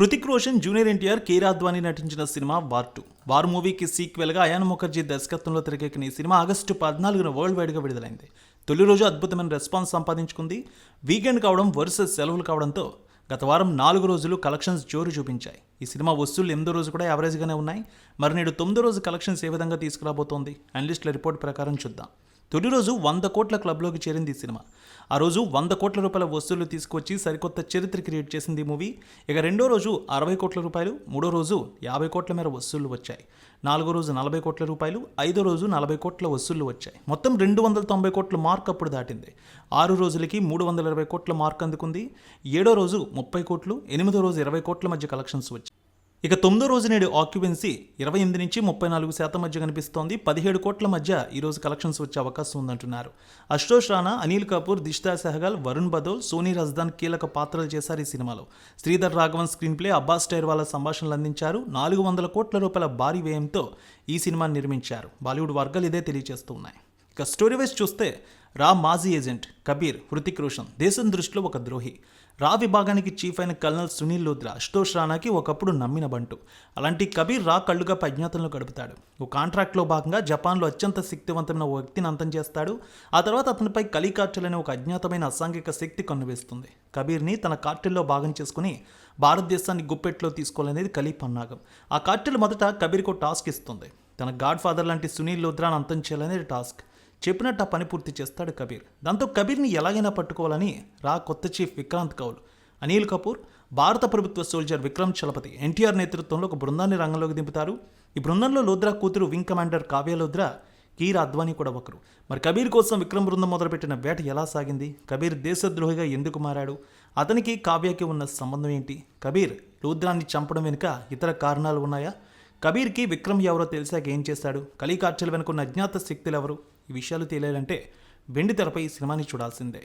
Hrithik Roshan junior NTR కే రాధ్వాని నటించిన సినిమా వార్ టూ. వార్ మూవీకి సీక్వెల్గా అయాన్ ముఖర్జీ దర్శకత్వంలో తెరకెక్కిన ఈ సినిమా ఆగస్టు పద్నాలుగున వరల్డ్ వైడ్గా విడుదలైంది. తొలి రోజు అద్భుతమైన రెస్పాన్స్ సంపాదించుకుంది. వీకెండ్ కావడం వరుస సెలవులు కావడంతో గత వారం నాలుగు రోజులు కలెక్షన్స్ జోరు చూపించాయి. ఈ సినిమా వస్తువులు ఎనిమిదో రోజు కూడా యావరేజ్గానే ఉన్నాయి. మరి నేడు తొమ్మిదో రోజు కలెక్షన్స్ ఏ విధంగా తీసుకురాబోతోంది? అనలిస్టుల రిపోర్ట్ ప్రకారం చూద్దాం. తొలి రోజు వంద కోట్ల క్లబ్లోకి చేరింది ఈ సినిమా. ఆ రోజు వంద కోట్ల రూపాయల వస్తువులు తీసుకొచ్చి సరికొత్త చరిత్ర క్రియేట్ చేసింది ఈ మూవీ. ఇక రెండో రోజు అరవై కోట్ల రూపాయలు మూడో రోజు యాభై కోట్ల మేర వసూళ్ళు వచ్చాయి. నాలుగో రోజు నలభై కోట్ల రూపాయలు ఐదో రోజు నలభై కోట్ల వసూళ్ళు వచ్చాయి. మొత్తం రెండు వందల తొంభై కోట్ల మార్క్ అప్పుడు దాటింది. ఆరు రోజులకి మూడు వందల ఇరవై కోట్ల మార్క్ అందుకుంది. ఏడో రోజు ముప్పై కోట్లు ఎనిమిదో రోజు ఇరవై కోట్ల మధ్య కలెక్షన్స్ వచ్చాయి. ఇక తొమ్మిదో రోజు నేడు ఆక్యుపెన్సీ ఇరవై ఎనిమిది నుంచి ముప్పై నాలుగు శాతం మధ్య కనిపిస్తోంది. పదిహేడు కోట్ల మధ్య ఈరోజు కలెక్షన్స్ వచ్చే అవకాశం ఉందంటున్నారు. అశోష్ రాణా అనిల్ కపూర్ దిష్తా సెహగల్ వరుణ్ బదోల్ సోనీ రజ్దాన్ కీలక పాత్రలు చేశారు ఈ సినిమాలో. శ్రీధర్ రాఘవన్ స్క్రీన్ ప్లే అబ్బాస్ టైర్ వాళ్ళ సంభాషణలు అందించారు. నాలుగు వందల కోట్ల రూపాయల భారీ వ్యయంతో ఈ సినిమాని నిర్మించారు. బాలీవుడ్ వర్గాలు ఇదే తెలియజేస్తూ ఉన్నాయి. ఇక స్టోరీ వైజ్ చూస్తే రా మాజీ ఏజెంట్ కబీర్ హృతిక్ రోషన్ దేశం దృష్టిలో ఒక ద్రోహి. రా విభాగానికి చీఫ్ అయిన కల్నల్ సునీల్ లోద్రా అశుతోష్ రాణాకి ఒకప్పుడు నమ్మిన బంటు. అలాంటి కబీర్ రా కళ్ళుగా అజ్ఞాతంలో గడుపుతాడు. ఓ కాంట్రాక్ట్లో భాగంగా జపాన్లో అత్యంత శక్తివంతమైన ఓ వ్యక్తిని అంతం చేస్తాడు. ఆ తర్వాత అతనిపై కలీ కార్టెల్ అనే ఒక అజ్ఞాతమైన అసాంఘిక శక్తి కన్నువేస్తుంది. కబీర్ని తన కార్టెల్లో భాగం చేసుకుని భారతదేశాన్ని గుప్పెట్లో తీసుకోవాలనేది కలీ పన్నాగం. ఆ కార్టెల్ మొదట కబీర్కు టాస్క్ ఇస్తుంది. తన గాడ్ ఫాదర్ లాంటి సునీల్ లోద్రాను అంతం చేయాలనేది టాస్క్. చెప్పినట్టు ఆ పని పూర్తి చేస్తాడు కబీర్. దాంతో కబీర్ని ఎలాగైనా పట్టుకోవాలని రా కొత్త చీఫ్ విక్రాంత్ కౌల్. అనిల్ కపూర్ భారత ప్రభుత్వ సోల్జర్ విక్రమ్ చలపతి ఎన్టీఆర్ నేతృత్వంలో ఒక బృందాన్ని రంగంలోకి దింపుతారు. ఈ బృందంలో లోద్రా కూతురు వింగ్ కమాండర్ కావ్య లోద్రా కీర్ అద్వానీ కూడా ఒకరు. మరి కబీర్ కోసం విక్రమ్ బృందం మొదలుపెట్టిన వేట ఎలా సాగింది? కబీర్ దేశద్రోహిగా ఎందుకు మారాడు? అతనికి కావ్యకి ఉన్న సంబంధం ఏంటి? కబీర్ లోద్రాన్ని చంపడం వెనుక ఇతర కారణాలు ఉన్నాయా? కబీర్కి విక్రమ్ ఎవరో తెలిసాక ఏం చేస్తాడు? కలీకార్చలు వెనుకున్న అజ్ఞాత శక్తులు ఎవరు ఈ విషయాలు తెలియాలంటే వెండి తెరపై సినిమాని చూడాల్సిందే.